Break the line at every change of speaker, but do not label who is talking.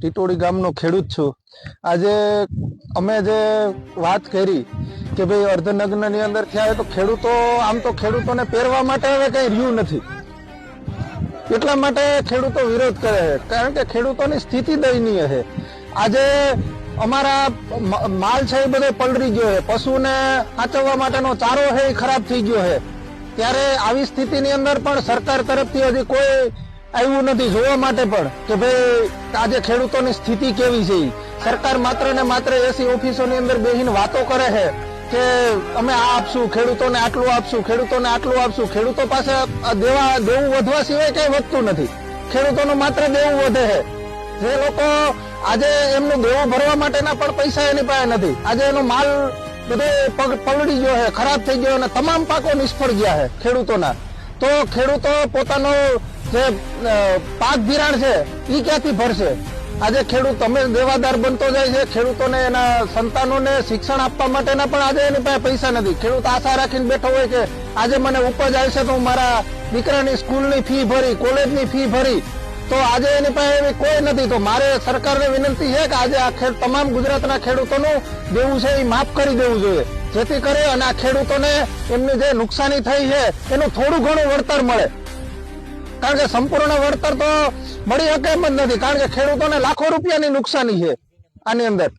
ટીટોડી ગામનો ખેડૂત છું. આજે અમે જે વાત કરી કે ભાઈ અર્ધનગ્નની અંદર થયા તો ખેડૂતો, આમ તો ખેડૂતોને પહેરવા માટે હવે કઈ રહ્યું નથી. એટલા માટે ખેડૂતો વિરોધ કરે છે. કારણ કે ખેડૂતોની સ્થિતિ દયનીય છે. આજે અમારા માલ છે એ બધો પલળી ગયો છે. પશુને સાચવવા માટેનો ચારો છે એ ખરાબ થઈ ગયો છે. ત્યારે આવી સ્થિતિની અંદર પણ સરકાર તરફથી હજી કોઈ આવ્યું નથી, જોવા માટે પણ. કે ભાઈ, આજે ખેડૂતોની સ્થિતિ કેવી છે? સરકાર માત્ર ને માત્ર એસી ઓફિસોની અંદર બેસીને વાતો કરે છે કે અમે આ આપશું, ખેડૂતોને આટલું આપશું, ખેડૂતોને આટલું આપશું. ખેડૂતો પાસે દેવા, દેવું વધવા સિવાય કઈ વધતું નથી. ખેડૂતોનું માત્ર દેવું વધે છે. જે લોકો આજે એમનું દેવું ભરવા માટેના પણ પૈસા એની પાસે નથી. આજે એનો માલ બધો પલળી ગયો છે, ખરાબ થઈ ગયો અને તમામ પાકો નિષ્ફળ ગયા છે ખેડૂતોના. તો ખેડૂતો પોતાનો જે પાક ધિરાણ છે એ ક્યાંથી ભરશે? આજે ખેડૂત અમે દેવાદાર બનતો જાય છે, ખેડૂતોને એના સંતાનોને શિક્ષણ આપવા માટેના પણ આજે એની પાસે પૈસા નથી. ખેડૂત આશા રાખીને બેઠો હોય કે આજે મને ઉપજ આવશે તો હું મારા દીકરાની સ્કૂલની ફી ભરી, કોલેજની ફી ભરી, તો આજે એની પાસે એવી કોઈ નથી. તો મારે સરકારને વિનંતી છે કે આજે આ તમામ ગુજરાતના ખેડૂતોનું દેવું છે એ માફ કરી દેવું જોઈએ. જેથી કરી અને આ ખેડૂતોને એમની જે નુકસાની થઈ છે, એનું થોડું ઘણું વળતર મળે. કારણ કે સંપૂર્ણ વળતર તો મળી શકે એમ જ નથી. કારણ કે ખેડૂતોને લાખો રૂપિયાની નુકસાની છે આની અંદર.